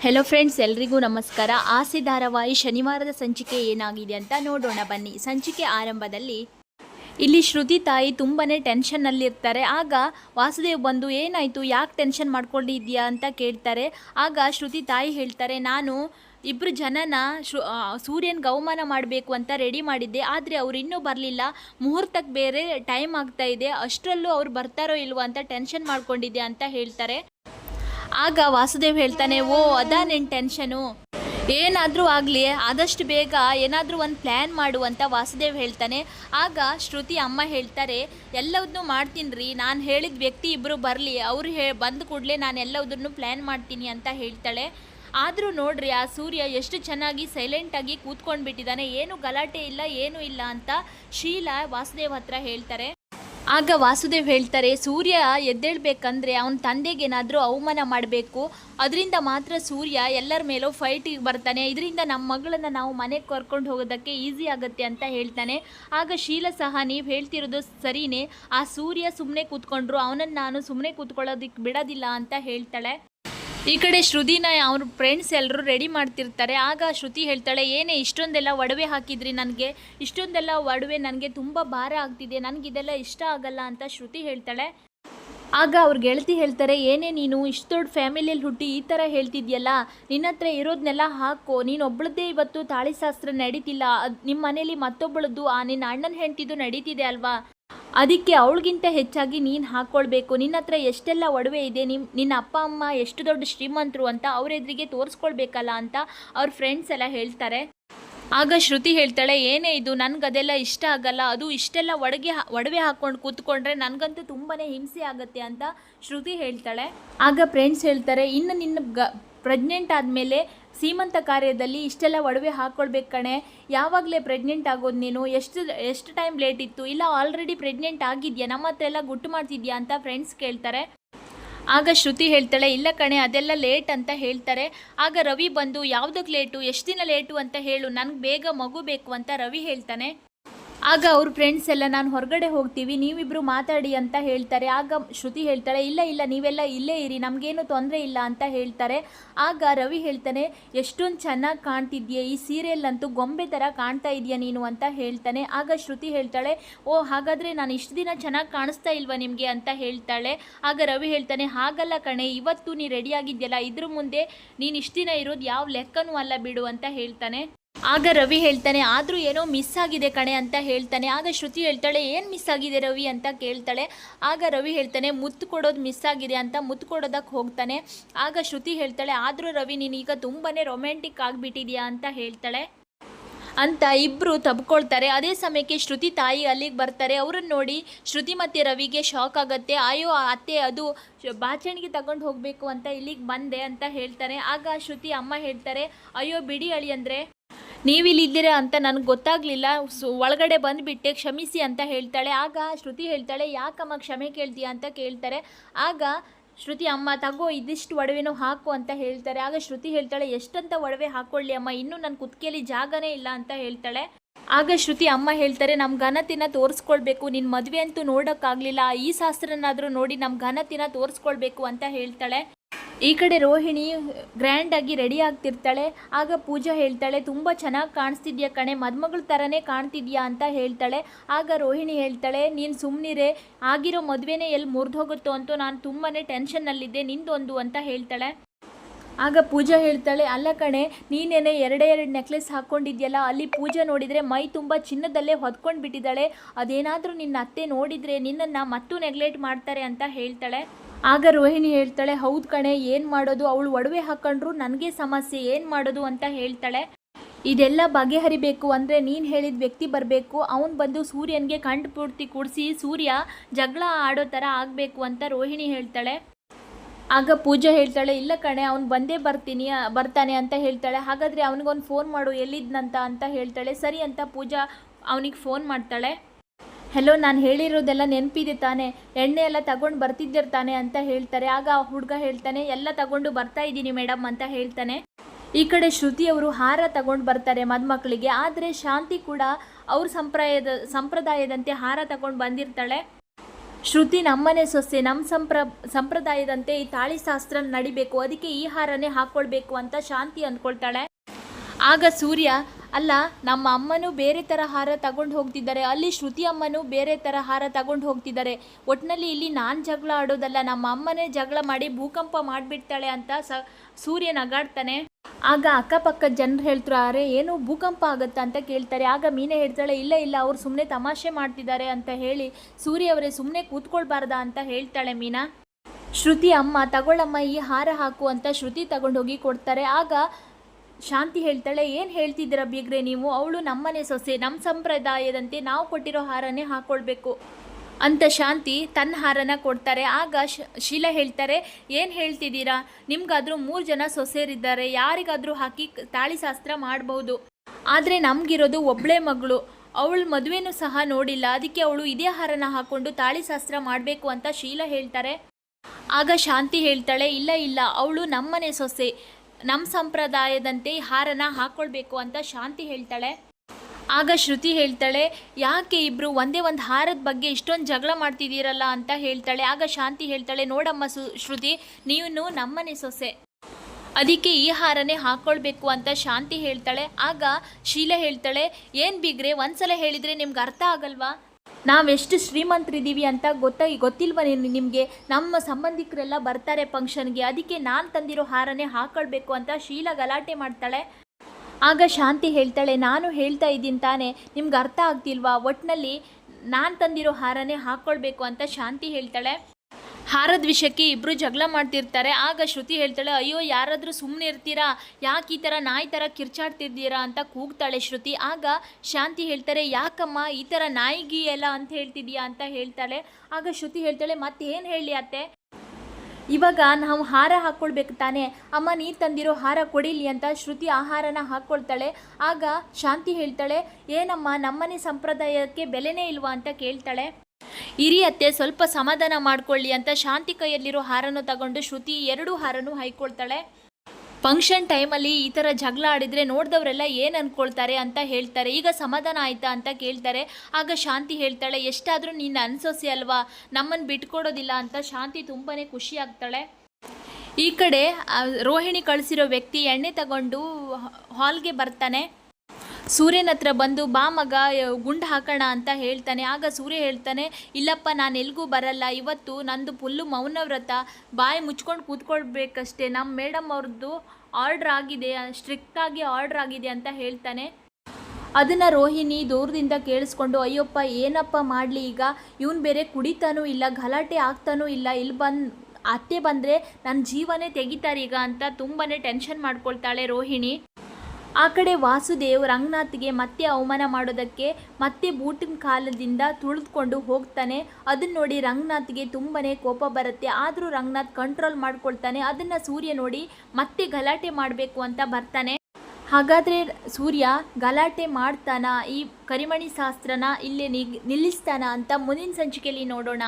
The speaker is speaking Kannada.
ಹೆಲೋ ಫ್ರೆಂಡ್ಸ್ ಎಲ್ರಿಗೂ ನಮಸ್ಕಾರ. ಆಸೆ ಧಾರಾವಾಹಿ ಶನಿವಾರದ ಸಂಚಿಕೆ ಏನಾಗಿದೆ ಅಂತ ನೋಡೋಣ ಬನ್ನಿ. ಸಂಚಿಕೆ ಆರಂಭದಲ್ಲಿ ಇಲ್ಲಿ ಶ್ರುತಿ ತಾಯಿ ತುಂಬಾ ಟೆನ್ಷನ್ನಲ್ಲಿರ್ತಾರೆ ಆಗ ವಾಸುದೇವ್ ಬಂದು, ಏನಾಯಿತು? ಯಾಕೆ ಟೆನ್ಷನ್ ಮಾಡ್ಕೊಂಡಿದ್ಯಾ ಅಂತ ಕೇಳ್ತಾರೆ. ಆಗ ಶ್ರುತಿ ತಾಯಿ ಹೇಳ್ತಾರೆ, ನಾನು ಇಬ್ಬರು ಜನನ ಶ್ರು ಸೂರ್ಯನ ಗೌಮಾನ ಮಾಡಬೇಕು ಅಂತ ರೆಡಿ ಮಾಡಿದ್ದೆ. ಆದರೆ ಅವ್ರು ಇನ್ನೂ ಬರಲಿಲ್ಲ. ಮುಹೂರ್ತಕ್ಕೆ ಬೇರೆ ಟೈಮ್ ಆಗ್ತಾ ಇದೆ. ಅಷ್ಟರಲ್ಲೂ ಅವ್ರು ಬರ್ತಾರೋ ಇಲ್ವೋ ಅಂತ ಟೆನ್ಷನ್ ಮಾಡ್ಕೊಂಡಿದ್ದೆ ಅಂತ ಹೇಳ್ತಾರೆ. ಆಗ ವಾಸುದೇವ್ ಹೇಳ್ತಾನೆ, ಓ, ಅದಾ ನಿನ್ನ ಟೆನ್ಷನು. ಏನಾದರೂ ಆಗಲಿ, ಆದಷ್ಟು ಬೇಗ ಏನಾದರೂ ಒಂದು ಪ್ಲ್ಯಾನ್ ಮಾಡು ಅಂತ ವಾಸುದೇವ್ ಹೇಳ್ತಾನೆ. ಆಗ ಶ್ರುತಿ ಅಮ್ಮ ಹೇಳ್ತಾರೆ ಎಲ್ಲವನ್ನೂ ಮಾಡ್ತೀನಿ ರೀ ನಾನು ಹೇಳಿದ ವ್ಯಕ್ತಿ ಇಬ್ಬರು ಬರಲಿ, ಅವರು ಹೇ, ಬಂದ ಕೂಡಲೇ ನಾನು ಎಲ್ಲವುದನ್ನು ಪ್ಲ್ಯಾನ್ ಮಾಡ್ತೀನಿ ಅಂತ ಹೇಳ್ತಾಳೆ. ಆದರೂ ನೋಡ್ರಿ, ಆ ಸೂರ್ಯ ಎಷ್ಟು ಚೆನ್ನಾಗಿ ಸೈಲೆಂಟಾಗಿ ಕೂತ್ಕೊಂಡು ಬಿಟ್ಟಿದ್ದಾನೆ ಏನು ಗಲಾಟೆ ಇಲ್ಲ, ಏನೂ ಇಲ್ಲ ಅಂತ ಶೀಲಾ ವಾಸುದೇವ್ ಹತ್ರ ಹೇಳ್ತಾರೆ. ಆಗ ವಾಸುದೇವ್ ಹೇಳ್ತಾರೆ, ಸೂರ್ಯ ಎದ್ದೇಳ್ಬೇಕಂದ್ರೆ ಅವನ ತಂದೆಗೇನಾದರೂ ಅವಮಾನ ಮಾಡಬೇಕು. ಅದರಿಂದ ಮಾತ್ರ ಸೂರ್ಯ ಎಲ್ಲರ ಮೇಲೂ ಫೈಟಿಗೆ ಬರ್ತಾನೆ. ಇದರಿಂದ ನಮ್ಮ ಮಗಳನ್ನು ನಾವು ಮನೆಗೆ ಕರ್ಕೊಂಡು ಹೋಗೋದಕ್ಕೆ ಈಸಿ ಆಗುತ್ತೆ ಅಂತ ಹೇಳ್ತಾನೆ. ಆಗ ಶೀಲ ಸಹ ನೀವು ಹೇಳ್ತಿರೋದು ಸರಿನೇ. ಆ ಸೂರ್ಯ ಸುಮ್ಮನೆ ಕೂತ್ಕೊಂಡ್ರು, ಅವನನ್ನು ನಾನು ಸುಮ್ಮನೆ ಕೂತ್ಕೊಳ್ಳೋದಕ್ಕೆ ಬಿಡೋದಿಲ್ಲ ಅಂತ ಹೇಳ್ತಾಳೆ. ಈ ಕಡೆ ಶ್ರುತಿನ ಅವ್ರ ಫ್ರೆಂಡ್ಸ್ ಎಲ್ಲರೂ ರೆಡಿ ಮಾಡ್ತಿರ್ತಾರೆ. ಆಗ ಶ್ರುತಿ ಹೇಳ್ತಾಳೆ, ಏನೇ, ಇಷ್ಟೊಂದೆಲ್ಲ ಒಡವೆ ಹಾಕಿದ್ರಿ ನನಗೆ. ಇಷ್ಟೊಂದೆಲ್ಲ ಒಡವೆ ನನಗೆ ತುಂಬ ಭಾರ ಆಗ್ತಿದೆ. ನನಗಿದೆಲ್ಲ ಇಷ್ಟ ಆಗಲ್ಲ, ಅಂತ ಶ್ರುತಿ ಹೇಳ್ತಾಳೆ. ಆಗ ಅವ್ರ ಗೆಳತಿ ಹೇಳ್ತಾರೆ, ಏನೇ ನೀನು, ಇಷ್ಟು ದೊಡ್ಡ ಫ್ಯಾಮಿಲಿಯಲ್ಲಿ ಹುಟ್ಟಿ ಈ ಥರ ಹೇಳ್ತಿದ್ಯಲ್ಲ. ನಿನ್ನ ಹತ್ರ ಇರೋದನ್ನೆಲ್ಲ ಹಾಕೋ. ನೀನು ಒಬ್ಳದ್ದೇ ಇವತ್ತು ತಾಳಿಶಾಸ್ತ್ರ ನಡೀತಿಲ್ಲ. ಅದು ನಿಮ್ಮ ಮನೇಲಿ ಮತ್ತೊಬ್ಬಳದ್ದು ಆ ನಿನ್ನ ಅಣ್ಣನ ಹೆಂಡ್ತಿದ್ದು ನಡೀತಿದೆ ಅಲ್ವಾ? ಅದಕ್ಕೆ ಅವಳಿಗಿಂತ ಹೆಚ್ಚಾಗಿ ನೀನು ಹಾಕ್ಕೊಳ್ಬೇಕು ನಿನ್ನ ಹತ್ರ ಎಷ್ಟೆಲ್ಲ ಒಡವೆ ಇದೆ ನಿಮ್ಮ ನಿನ್ನ ಅಪ್ಪ, ಅಮ್ಮ ಎಷ್ಟು ದೊಡ್ಡ ಶ್ರೀಮಂತರು ಅಂತ ಅವ್ರ ಎದುರಿಗೆ ತೋರಿಸ್ಕೊಳ್ಬೇಕಲ್ಲ ಅಂತ ಅವ್ರ ಫ್ರೆಂಡ್ಸ್ ಎಲ್ಲ ಹೇಳ್ತಾರೆ. ಆಗ ಶ್ರುತಿ ಹೇಳ್ತಾಳೆ, ಏನೇ ಇದು ನನಗೆ ಅದೆಲ್ಲ ಇಷ್ಟ ಆಗಲ್ಲ. ಅದು ಇಷ್ಟೆಲ್ಲ ಒಡಗೆ ಒಡವೆ ಹಾಕ್ಕೊಂಡು ಕೂತ್ಕೊಂಡ್ರೆ ನನಗಂತೂ ತುಂಬಾ ಹಿಂಸೆ ಆಗುತ್ತೆ ಅಂತ ಶ್ರುತಿ ಹೇಳ್ತಾಳೆ. ಆಗ ಫ್ರೆಂಡ್ಸ್ ಹೇಳ್ತಾರೆ, ಇನ್ನು ನಿನ್ನ ಗ ಪ್ರೆಗ್ನೆಂಟ್ ಆದಮೇಲೆ ಸೀಮಂತ ಕಾರ್ಯದಲ್ಲಿ ಇಷ್ಟೆಲ್ಲ ಒಡವೆ ಹಾಕ್ಕೊಳ್ಬೇಕು ಕಣೆ. ಯಾವಾಗಲೇ ಪ್ರೆಗ್ನೆಂಟ್ ಆಗೋದು ನೀನು? ಎಷ್ಟು ಎಷ್ಟು ಟೈಮ್ ಲೇಟ್ ಇತ್ತು? ಇಲ್ಲ ಆಲ್ರೆಡಿ ಪ್ರೆಗ್ನೆಂಟ್ ಆಗಿದೆಯಾ? ನಮ್ಮ ಹತ್ರ ಎಲ್ಲ ಗುಟ್ಟು ಮಾಡ್ತಿದ್ಯಾ ಅಂತ ಫ್ರೆಂಡ್ಸ್ ಕೇಳ್ತಾರೆ. ಆಗ ಶ್ರುತಿ ಹೇಳ್ತಾಳೆ, ಇಲ್ಲ ಕಣೆ, ಅದೆಲ್ಲ ಲೇಟ್ ಅಂತ ಹೇಳ್ತಾರೆ. ಆಗ ರವಿ ಬಂದು ಯಾವುದಕ್ಕೆ ಲೇಟು ಎಷ್ಟು ದಿನ ಲೇಟು ಅಂತ ಹೇಳು. ನನಗೆ ಬೇಗ ಮಗು ಬೇಕು ಅಂತ ರವಿ ಹೇಳ್ತಾನೆ. ಆಗ ಅವ್ರ ಫ್ರೆಂಡ್ಸ್ ಎಲ್ಲ, ನಾನು ಹೊರಗಡೆ ಹೋಗ್ತೀವಿ ನೀವಿಬ್ಬರು ಮಾತಾಡಿ ಅಂತ ಹೇಳ್ತಾರೆ. ಆಗ ಶ್ರುತಿ ಹೇಳ್ತಾಳೆ, ಇಲ್ಲ ಇಲ್ಲ, ನೀವೆಲ್ಲ ಇಲ್ಲೇ ಇರಿ, ನಮಗೇನು ತೊಂದರೆ ಇಲ್ಲ ಅಂತ ಹೇಳ್ತಾರೆ. ಆಗ ರವಿ ಹೇಳ್ತಾನೆ, ಎಷ್ಟೊಂದು ಚೆನ್ನಾಗಿ ಕಾಣ್ತಿದ್ಯೆ, ಈ ಸೀರಿಯಲ್ಲಂತೂ ಗೊಂಬೆ ಥರ ಕಾಣ್ತಾ ಇದೆಯಾ ನೀನು ಅಂತ ಹೇಳ್ತಾನೆ. ಆಗ ಶ್ರುತಿ ಹೇಳ್ತಾಳೆ, ಓ, ಹಾಗಾದರೆ ನಾನು ಇಷ್ಟು ದಿನ ಚೆನ್ನಾಗಿ ಕಾಣಿಸ್ತಾ ಇಲ್ವಾ ನಿಮಗೆ ಅಂತ ಹೇಳ್ತಾಳೆ. ಆಗ ರವಿ ಹೇಳ್ತಾನೆ, ಹಾಗಲ್ಲ ಕಣೆ, ಇವತ್ತು ನೀ ರೆಡಿ ಆಗಿದ್ಯಲ್ಲ, ಇದ್ರ ಮುಂದೆ ನೀನು ಇಷ್ಟು ದಿನ ಇರೋದು ಯಾವ ಲೆಕ್ಕನೂ ಅಲ್ಲ ಬಿಡು ಅಂತ ಹೇಳ್ತಾನೆ. ಆಗ ರವಿ ಹೇಳ್ತಾನೆ, ಆದರೂ ಏನೋ ಮಿಸ್ ಆಗಿದೆ ಕಣೆ ಅಂತ ಹೇಳ್ತಾನೆ. ಆಗ ಶ್ರುತಿ ಹೇಳ್ತಾಳೆ, ಏನು ಮಿಸ್ ಆಗಿದೆ ರವಿ? ಅಂತ ಕೇಳ್ತಾಳೆ. ಆಗ ರವಿ ಹೇಳ್ತಾನೆ, ಮುತ್ತು ಕೊಡೋದು ಮಿಸ್ ಆಗಿದೆ ಅಂತ ಮುತ್ತು ಕೊಡೋದಕ್ಕೆ ಹೋಗ್ತಾನೆ. ಆಗ ಶ್ರುತಿ ಹೇಳ್ತಾಳೆ, ಆದರೂ ರವಿ, ನೀನು ಈಗ ತುಂಬಾ ರೊಮ್ಯಾಂಟಿಕ್ ಆಗಿಬಿಟ್ಟಿದ್ಯಾ? ಅಂತ ಹೇಳ್ತಾಳೆ. ಅಂತ ಇಬ್ಬರು ತಬ್ಕೊಳ್ತಾರೆ. ಅದೇ ಸಮಯಕ್ಕೆ ಶ್ರುತಿ ತಾಯಿ ಅಲ್ಲಿಗೆ ಬರ್ತಾರೆ. ಅವರನ್ನು ನೋಡಿ ಶ್ರುತಿ ಮತ್ತು ರವಿಗೆ ಶಾಕ್ ಆಗುತ್ತೆ. ಅಯ್ಯೋ ಅತ್ತೆ ಅದು ಬಾಚಣಿಗೆ ತಗೊಂಡು ಹೋಗಬೇಕು ಅಂತ ಇಲ್ಲಿಗೆ ಬಂದೆ ಅಂತ ಹೇಳ್ತಾರೆ. ಆಗ ಶ್ರುತಿ ಅಮ್ಮ ಹೇಳ್ತಾರೆ, ಅಯ್ಯೋ, ಬಿಡಿ ಅಳಿ ಅಂದರೆ ನೀವಿಲ್ಲಿದ್ದೀರಾ ಅಂತ ನನಗೆ ಗೊತ್ತಾಗಲಿಲ್ಲ. ಸೊ, ಒಳಗಡೆ ಬಂದುಬಿಟ್ಟೆ, ಕ್ಷಮಿಸಿ ಅಂತ ಹೇಳ್ತಾಳೆ. ಆಗ ಶ್ರುತಿ ಹೇಳ್ತಾಳೆ, ಯಾಕಮ್ಮ ಕ್ಷಮೆ ಕೇಳ್ತೀಯ ಅಂತ ಕೇಳ್ತಾರೆ. ಆಗ ಶ್ರುತಿ, ಅಮ್ಮ, ತಗೋ, ಇದಿಷ್ಟು ಒಡವೆನೂ ಹಾಕು ಅಂತ ಹೇಳ್ತಾರೆ. ಆಗ ಶ್ರುತಿ ಹೇಳ್ತಾಳೆ, ಎಷ್ಟಂತ ಒಡವೆ ಹಾಕೊಳ್ಳಿ ಅಮ್ಮ, ಇನ್ನೂ ನನ್ನ ಕುತ್ತಿಗೆಯಲ್ಲಿ ಜಾಗನೇ ಇಲ್ಲ ಅಂತ ಹೇಳ್ತಾಳೆ. ಆಗ ಶ್ರುತಿ, ಅಮ್ಮ ಹೇಳ್ತಾರೆ ನಮ್ಮ ಘನತಿನ ತೋರಿಸ್ಕೊಳ್ಬೇಕು. ನಿನ್ನ ಮದುವೆ ಅಂತೂ ನೋಡೋಕ್ಕಾಗಲಿಲ್ಲ. ಈ ಶಾಸ್ತ್ರನಾದರೂ ನೋಡಿ ನಮ್ಮ ಘನತಿನ ತೋರಿಸ್ಕೊಳ್ಬೇಕು ಅಂತ ಹೇಳ್ತಾಳೆ. ಈ ಕಡೆ ರೋಹಿಣಿ ಗ್ರ್ಯಾಂಡಾಗಿ ರೆಡಿ ಆಗ್ತಿರ್ತಾಳೆ. ಆಗ ಪೂಜಾ ಹೇಳ್ತಾಳೆ, ತುಂಬ ಚೆನ್ನಾಗಿ ಕಾಣಿಸ್ತಿದ್ಯಾ ಕಣೆ, ಮದ್ಮಗಳ ಥರನೇ ಕಾಣ್ತಿದ್ಯಾ ಅಂತ ಹೇಳ್ತಾಳೆ. ಆಗ ರೋಹಿಣಿ ಹೇಳ್ತಾಳೆ, ನೀನು ಸುಮ್ಮನಿರೆ ಆಗಿರೋ ಮದುವೆನೇ ಎಲ್ಲಿ ಮುರಿದೋಗುತ್ತೋ ಅಂತೂ ನಾನು ತುಂಬಾ ಟೆನ್ಷನ್ನಲ್ಲಿದ್ದೆ ನಿಂದೊಂದು ಅಂತ ಹೇಳ್ತಾಳೆ. ಆಗ ಪೂಜಾ ಹೇಳ್ತಾಳೆ, ಅಲ್ಲ ಕಣೆ, ನೀನೇನೆ ಎರಡೇ ಎರಡು ನೆಕ್ಲೆಸ್ ಹಾಕ್ಕೊಂಡಿದ್ಯಲ್ಲ ಅಲ್ಲಿ ಪೂಜಾ ನೋಡಿದರೆ ಮೈ ತುಂಬ ಚಿನ್ನದಲ್ಲೇ ಹೊತ್ಕೊಂಡು ಬಿಟ್ಟಿದ್ದಾಳೆ ಅದೇನಾದರೂ ನಿನ್ನ ಅತ್ತೆ ನೋಡಿದರೆ ನಿನ್ನನ್ನು ಮತ್ತೂ ನೆಗ್ಲೆಕ್ಟ್ ಮಾಡ್ತಾರೆ ಅಂತ ಹೇಳ್ತಾಳೆ. ಆಗ ರೋಹಿಣಿ ಹೇಳ್ತಾಳೆ, ಹೌದು ಕಣೆ, ಏನು ಮಾಡೋದು? ಅವಳು ಒಡವೆ ಹಾಕೊಂಡ್ರು ನನಗೆ ಸಮಸ್ಯೆ, ಏನು ಮಾಡೋದು? ಅಂತ ಹೇಳ್ತಾಳೆ. ಇದೆಲ್ಲ ಬಗೆಹರಿಬೇಕು ಅಂದರೆ ನೀನು ಹೇಳಿದ ವ್ಯಕ್ತಿ ಬರಬೇಕು, ಅವನು ಬಂದು ಸೂರ್ಯನಿಗೆ ಕಂಡು ಪೂರ್ತಿ ಕೂಡಿಸಿ ಸೂರ್ಯ ಜಗಳ ಆಡೋ ಥರ ಆಗಬೇಕು ಅಂತ ರೋಹಿಣಿ ಹೇಳ್ತಾಳೆ. ಆಗ ಪೂಜಾ ಹೇಳ್ತಾಳೆ, ಇಲ್ಲ ಕಣೆ, ಅವ್ನು ಬಂದೇ ಬರ್ತೀನಿ, ಬರ್ತಾನೆ ಅಂತ ಹೇಳ್ತಾಳೆ. ಹಾಗಾದರೆ ಅವನಿಗೊಂದು ಫೋನ್ ಮಾಡು, ಎಲ್ಲಿದ್ನಂತ ಅಂತ ಹೇಳ್ತಾಳೆ. ಸರಿ ಅಂತ ಪೂಜಾ ಅವನಿಗೆ ಫೋನ್ ಮಾಡ್ತಾಳೆ. ಹೆಲೋ, ನಾನು ಹೇಳಿರೋದೆಲ್ಲ ನೆನಪಿದೆ ತಾನೆ. ಎಣ್ಣೆ ಎಲ್ಲ ತಗೊಂಡು ಬರ್ತಿದ್ದಿರ್ತಾನೆ ಅಂತ ಹೇಳ್ತಾರೆ. ಆಗ ಹುಡುಗ ಹೇಳ್ತಾನೆ, ಎಲ್ಲ ತಗೊಂಡು ಬರ್ತಾ ಇದ್ದೀನಿ ಮೇಡಮ್ ಅಂತ ಹೇಳ್ತಾನೆ. ಈ ಕಡೆ ಶ್ರುತಿ ಅವರು ಹಾರ ತಗೊಂಡು ಬರ್ತಾರೆ ಮದುಮಕ್ಕಳಿಗೆ ಆದರೆ ಶಾಂತಿ ಕೂಡ ಅವ್ರ ಸಂಪ್ರದಾಯದ ಸಂಪ್ರದಾಯದಂತೆ ಹಾರ ತಗೊಂಡು ಬಂದಿರ್ತಾಳೆ. ಶ್ರುತಿ ನಮ್ಮನೆ ಸೊಸೆ ನಮ್ಮ ಸಂಪ್ರ, ಸಂಪ್ರದಾಯದಂತೆ ಈ ತಾಳಿ ಶಾಸ್ತ್ರ ನಡಿಬೇಕು. ಅದಕ್ಕೆ ಈ ಹಾರನೇ ಹಾಕ್ಕೊಳ್ಬೇಕು ಅಂತ ಶಾಂತಿ ಅಂದ್ಕೊಳ್ತಾಳೆ ಆಗ ಸೂರ್ಯ ಅಲ್ಲ, ನಮ್ಮ ಅಮ್ಮನೂ ಬೇರೆ ಥರ ಹಾರ ತಗೊಂಡು ಹೋಗ್ತಿದ್ದಾರೆ. ಅಲ್ಲಿ ಶ್ರುತಿ ಅಮ್ಮನೂ ಬೇರೆ ಥರ ಹಾರ ತಗೊಂಡು ಹೋಗ್ತಿದ್ದಾರೆ. ಒಟ್ಟಿನಲ್ಲಿ ಇಲ್ಲಿ ನಾನು ಜಗಳ ಆಡೋದಲ್ಲ, ನಮ್ಮ ಅಮ್ಮನೇ ಜಗಳ ಮಾಡಿ ಭೂಕಂಪ ಮಾಡಿಬಿಡ್ತಾಳೆ ಅಂತ ಸ ಸೂರ್ಯ ನಗಾಡ್ತಾನೆ ಆಗ ಅಕ್ಕಪಕ್ಕದ ಜನರು ಹೇಳ್ತಾರೆ ಏನು ಭೂಕಂಪ ಆಗುತ್ತಾ? ಅಂತ ಕೇಳ್ತಾರೆ. ಆಗ ಮೀನೇ ಹೇಳ್ತಾಳೆ, ಇಲ್ಲ ಇಲ್ಲ, ಅವ್ರು ಸುಮ್ಮನೆ ತಮಾಷೆ ಮಾಡ್ತಿದ್ದಾರೆ ಅಂತ ಹೇಳಿ ಸೂರ್ಯ ಅವರೇ ಸುಮ್ಮನೆ ಕೂತ್ಕೊಳ್ಬಾರ್ದಾ? ಅಂತ ಹೇಳ್ತಾಳೆ ಮೀನಾ. ಶ್ರುತಿ, ಅಮ್ಮ ತಗೊಳ್ಳಮ್ಮ ಈ ಹಾರ ಹಾಕು ಅಂತ ಶ್ರುತಿ ತಗೊಂಡೋಗಿ ಕೊಡ್ತಾರೆ. ಆಗ ಶಾಂತಿ ಹೇಳ್ತಾಳೆ, ಏನು ಹೇಳ್ತಿದ್ದೀರ ಬೀಗ್ರೆ ನೀವು? ಅವಳು ನಮ್ಮನೆ ಸೊಸೆ ನಮ್ಮ ಸಂಪ್ರದಾಯದಂತೆ ನಾವು ಕೊಟ್ಟಿರೋ ಹಾರನೇ ಹಾಕ್ಕೊಳ್ಬೇಕು ಅಂತ ಶಾಂತಿ ತನ್ನ ಹಾರನ ಕೊಡ್ತಾರೆ. ಆಗ ಶೀಲಾ ಹೇಳ್ತಾರೆ, ಏನು ಹೇಳ್ತಿದ್ದೀರಾ? ನಿಮ್ಗಾದರೂ ಮೂರು ಜನ ಸೊಸೆಯರಿದ್ದಾರೆ ಯಾರಿಗಾದರೂ ಹಾಕಿ ತಾಳಿ ಶಾಸ್ತ್ರ ಮಾಡ್ಬೋದು. ಆದರೆ ನಮಗಿರೋದು ಒಬ್ಬಳೇ ಮಗಳು. ಅವಳು ಮದುವೆನೂ ಸಹ ನೋಡಿಲ್ಲ. ಅದಕ್ಕೆ ಅವಳು ಇದೇ ಹಾರನ ಹಾಕ್ಕೊಂಡು ತಾಳಿ ಶಾಸ್ತ್ರ ಮಾಡಬೇಕು ಅಂತ ಶೀಲಾ ಹೇಳ್ತಾರೆ. ಆಗ ಶಾಂತಿ ಹೇಳ್ತಾಳೆ, ಇಲ್ಲ ಇಲ್ಲ. ಅವಳು ನಮ್ಮನೆ ಸೊಸೆ. ನಮ್ಮ ಸಂಪ್ರದಾಯದಂತೆ ಈ ಹಾರನ ಹಾಕ್ಕೊಳ್ಬೇಕು ಅಂತ ಶಾಂತಿ ಹೇಳ್ತಾಳೆ. ಆಗ ಶ್ರುತಿ ಹೇಳ್ತಾಳೆ, ಯಾಕೆ ಇಬ್ರು ಒಂದೇ ಒಂದು ಹಾರದ ಬಗ್ಗೆ ಇಷ್ಟೊಂದು ಜಗಳ ಮಾಡ್ತಿದ್ದೀರಲ್ಲ ಅಂತ ಹೇಳ್ತಾಳೆ. ಆಗ ಶಾಂತಿ ಹೇಳ್ತಾಳೆ, ನೋಡಮ್ಮ ಸು, ಶ್ರುತಿ ನೀವು ನಮ್ಮನೆ ಸೊಸೆ. ಅದಕ್ಕೆ ಈ ಹಾರನೇ ಹಾಕ್ಕೊಳ್ಬೇಕು ಅಂತ ಶಾಂತಿ ಹೇಳ್ತಾಳೆ. ಆಗ ಶೀಲ ಹೇಳ್ತಾಳೆ, ಏನು ಬಿಗ್ರೆ, ಒಂದ್ಸಲ ಹೇಳಿದರೆ ನಿಮ್ಗೆ ಅರ್ಥ ಆಗಲ್ವಾ? ನಾವೆಷ್ಟು ಶ್ರೀಮಂತರಿದ್ದೀವಿ ಅಂತ ಗೊತ್ತ, ಗೊತ್ತಿಲ್ವ ನಿಮಗೆ? ನಮ್ಮ ಸಂಬಂಧಿಕರೆಲ್ಲ ಬರ್ತಾರೆ ಫಂಕ್ಷನ್ಗೆ. ಅದಕ್ಕೆ ನಾನು ತಂದಿರೋ ಹಾರನೇ ಹಾಕೊಳ್ಬೇಕು ಅಂತ ಶೀಲಾ ಗಲಾಟೆ ಮಾಡ್ತಾಳೆ. ಆಗ ಶಾಂತಿ ಹೇಳ್ತಾಳೆ, ನಾನು ಹೇಳ್ತಾ ಇದ್ದೀನಿ ತಾನೇ. ನಿಮ್ಗೆ ಅರ್ಥ ಆಗ್ತಿಲ್ವಾ? ಒಟ್ಟಿನಲ್ಲಿ ನಾನು ತಂದಿರೋ ಹಾರನೇ ಹಾಕ್ಕೊಳ್ಬೇಕು ಅಂತ ಶಾಂತಿ ಹೇಳ್ತಾಳೆ. ಹಾರದ ವಿಷಯಕ್ಕೆ ಇಬ್ಬರು ಜಗಳ ಮಾಡ್ತಿರ್ತಾರೆ. ಆಗ ಶ್ರುತಿ ಹೇಳ್ತಾಳೆ, ಅಯ್ಯೋ, ಯಾರಾದರೂ ಸುಮ್ಮನೆ ಇರ್ತೀರಾ? ಯಾಕೆ ಈ ಥರ ನಾಯಿ ಥರ ಕಿರ್ಚಾಡ್ತಿದ್ದೀರಾ? ಅಂತ ಕೂಗ್ತಾಳೆ ಶ್ರುತಿ. ಆಗ ಶಾಂತಿ ಹೇಳ್ತಾರೆ, ಯಾಕಮ್ಮ, ಈ ಥರ ನಾಯಿಗಿ ಎಲ್ಲ ಅಂತ ಹೇಳ್ತಿದ್ಯಾ ಅಂತ ಹೇಳ್ತಾಳೆ. ಆಗ ಶ್ರುತಿ ಹೇಳ್ತಾಳೆ, ಮತ್ತೇನು ಹೇಳಿ ಅತ್ತೆ? ಇವಾಗ ನಾವು ಹಾರ ಹಾಕ್ಕೊಳ್ಬೇಕು ತಾನೆ. ಅಮ್ಮ ನೀ ತಂದಿರೋ ಹಾರ ಕೊಡಿಲಿ ಅಂತ ಶ್ರುತಿ ಆಹಾರನ ಹಾಕ್ಕೊಳ್ತಾಳೆ ಆಗ ಶಾಂತಿ ಹೇಳ್ತಾಳೆ, ಏನಮ್ಮ, ನಮ್ಮನೆ ಸಂಪ್ರದಾಯಕ್ಕೆ ಬೆಲೆನೇ ಇಲ್ವಾ? ಅಂತ ಕೇಳ್ತಾಳೆ. ಇರಿ ಅತ್ತೆ ಸ್ವಲ್ಪ ಸಮಾಧಾನ ಮಾಡ್ಕೊಳ್ಳಿ ಅಂತ ಶಾಂತಿ ಕೈಯಲ್ಲಿರೋ ಹಾರನ್ನು ತಗೊಂಡು ಶ್ರುತಿ ಎರಡು ಹಾರನ್ನು ಹೈಕೊಳ್ತಾಳೆ ಫಂಕ್ಷನ್ ಟೈಮಲ್ಲಿ ಈ ಥರ ಜಗಳ ಆಡಿದರೆ ನೋಡಿದವರೆಲ್ಲ ಏನು ಅಂದ್ಕೊಳ್ತಾರೆ ಅಂತ ಹೇಳ್ತಾರೆ. ಈಗ ಸಮಾಧಾನ ಆಯಿತಾ ಅಂತ ಕೇಳ್ತಾರೆ. ಆಗ ಶಾಂತಿ ಹೇಳ್ತಾಳೆ, ಎಷ್ಟಾದರೂ ನೀನು ಅನ್ಸೋಸಿ ಅಲ್ವಾ? ನಮ್ಮನ್ನು ಬಿಟ್ಕೊಡೋದಿಲ್ಲ ಅಂತ ಶಾಂತಿ ತುಂಬಾ ಖುಷಿ ಆಗ್ತಾಳೆ. ಈ ಕಡೆ ರೋಹಿಣಿ ಕಳಿಸಿರೋ ವ್ಯಕ್ತಿ ಎಣ್ಣೆ ತಗೊಂಡು ಹಾಲ್ಗೆ ಬರ್ತಾನೆ. ಸೂರ್ಯನ ಹತ್ರ ಬಂದು, ಬಾ ಮಗ ಗುಂಡು ಹಾಕೋಣ ಅಂತ ಹೇಳ್ತಾನೆ. ಆಗ ಸೂರ್ಯ ಹೇಳ್ತಾನೆ, ಇಲ್ಲಪ್ಪ, ನಾನು ಎಲ್ಗೂ ಬರಲ್ಲ. ಇವತ್ತು ನಂದು ಫುಲ್ಲು ಮೌನ ವ್ರತ ಬಾಯಿ ಮುಚ್ಕೊಂಡು ಕೂತ್ಕೊಳ್ಬೇಕಷ್ಟೇ. ನಮ್ಮ ಮೇಡಮ್ ಅವ್ರದ್ದು ಆರ್ಡ್ರ್ ಆಗಿದೆ ಸ್ಟ್ರಿಕ್ಟಾಗಿ ಆರ್ಡ್ರ್ ಆಗಿದೆ ಅಂತ ಹೇಳ್ತಾನೆ. ಅದನ್ನು ರೋಹಿಣಿ ದೂರದಿಂದ ಕೇಳಿಸ್ಕೊಂಡು, ಅಯ್ಯಪ್ಪ, ಏನಪ್ಪ ಮಾಡಲಿ ಈಗ? ಇವನು ಬೇರೆ ಕುಡಿತಾನೂ ಇಲ್ಲ, ಗಲಾಟೆ ಆಗ್ತಾನೂ ಇಲ್ಲ. ಇಲ್ಲಿ ಬಂದು, ಅತ್ತೆ ಬಂದರೆ ನನ್ನ ಜೀವನೇ ತೆಗಿತಾರೀಗ ಅಂತ ತುಂಬಾ ಟೆನ್ಷನ್ ಮಾಡ್ಕೊಳ್ತಾಳೆ ರೋಹಿಣಿ. ಆ ಕಡೆ ವಾಸುದೇವ್ ರಂಗನಾಥ್ಗೆ ಮತ್ತೆ ಅವಮಾನ ಮಾಡೋದಕ್ಕೆ ಮತ್ತೆ ಬೂಟಿನ ಕಾಲದಿಂದ ತುಳಿದುಕೊಂಡು ಹೋಗ್ತಾನೆ. ಅದನ್ನ ನೋಡಿ ರಂಗನಾಥ್ಗೆ ತುಂಬಾ ಕೋಪ ಬರುತ್ತೆ. ಆದರೂ ರಂಗನಾಥ್ ಕಂಟ್ರೋಲ್ ಮಾಡ್ಕೊಳ್ತಾನೆ. ಅದನ್ನು ಸೂರ್ಯ ನೋಡಿ ಮತ್ತೆ ಗಲಾಟೆ ಮಾಡಬೇಕು ಅಂತ ಬರ್ತಾನೆ. ಹಾಗಾದರೆ ಸೂರ್ಯ ಗಲಾಟೆ ಮಾಡ್ತಾನ? ಈ ಕರಿಮಣಿ ಶಾಸ್ತ್ರನ ಇಲ್ಲೇ ನಿಲ್ಲಿಸ್ತಾನ ಅಂತ ಮುಂದಿನ ಸಂಚಿಕೆಯಲ್ಲಿ ನೋಡೋಣ.